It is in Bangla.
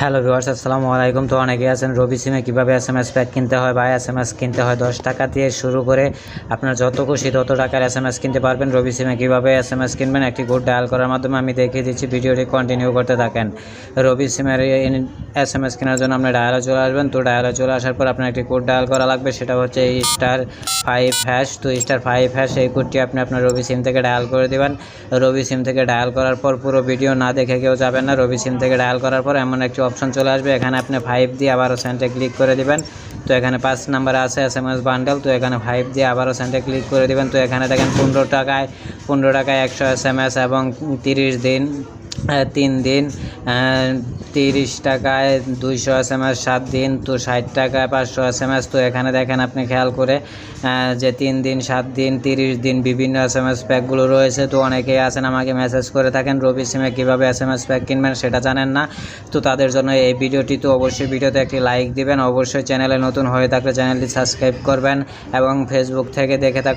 হ্যালো ভিউয়ার্স আসসালামু আলাইকুম। তো অনেকে আছেন রবি সিমে। কীভাবে এস এম এস প্যাক কিনতে হয় বা এস এম এস কিনতে হয়? দশ টাকা দিয়ে শুরু করে আপনার যত খুশি তত টাকার এস এম এস কিনতে পারবেন রবি সিমে। কীভাবে এস এম এস কিনবেন? একটি কোড ডায়াল করার মাধ্যমে আমি দেখিয়ে দিচ্ছি ভিডিওটি কন্টিনিউ করতে থাকেন। রবি সিমের এস এম এস কেনার জন্য আপনি ডায়ালে চলে আসবেন। তো ডায়ালে চলে আসার পর আপনার একটি কোড ডায়াল করা লাগবে। সেটা হচ্ছে স্টার ফাইভ হ্যাশ তো স্টার ফাইভ হ্যাশ এই কোডটি আপনি আপনার রবি সিম থেকে ডায়াল করে দেবেন। রবি সিম থেকে ডায়াল করার পর পুরো ভিডিও না দেখে কেউ যাবেন না। রবি সিম থেকে ডায়াল করার পর এমন একটি অপশন চলে আসবে। এখানে আপনি ফাইভ দিয়ে আবারও সেন্টে ক্লিক করে দেবেন। তো এখানে পাঁচ নাম্বার আছে এস এম এস বান্ডেল তো এখানে ফাইভ দিয়ে আবারও সেন্টে ক্লিক করে দেবেন। তো এখানে দেখেন পনেরো টাকায় পনেরো টাকায় একশো এস এম এস এবং তিরিশ দিন তিন দিন তিরিশ টাকায় দুইশো এস এম এস সাত দিন তো ষাট টাকায় পাঁচশো এস এম এস তো এখানে দেখেন আপনি খেয়াল করে যে তিন দিন, সাত দিন, তিরিশ দিন বিভিন্ন এস এম এস প্যাকগুলো রয়েছে। তো অনেকেই আছেন আমাকে মেসেজ করে থাকেন, রবি সিমে কীভাবে এস এম এস প্যাক কিনবেন সেটা জানেন না। তো তাদের জন্য এই ভিডিওটি তো অবশ্যই ভিডিওতে একটি লাইক দিবেন। অবশ্যই চ্যানেলে নতুন হয়ে থাকলে চ্যানেলটি সাবস্ক্রাইব করবেন এবং ফেসবুক থেকে দেখে থাক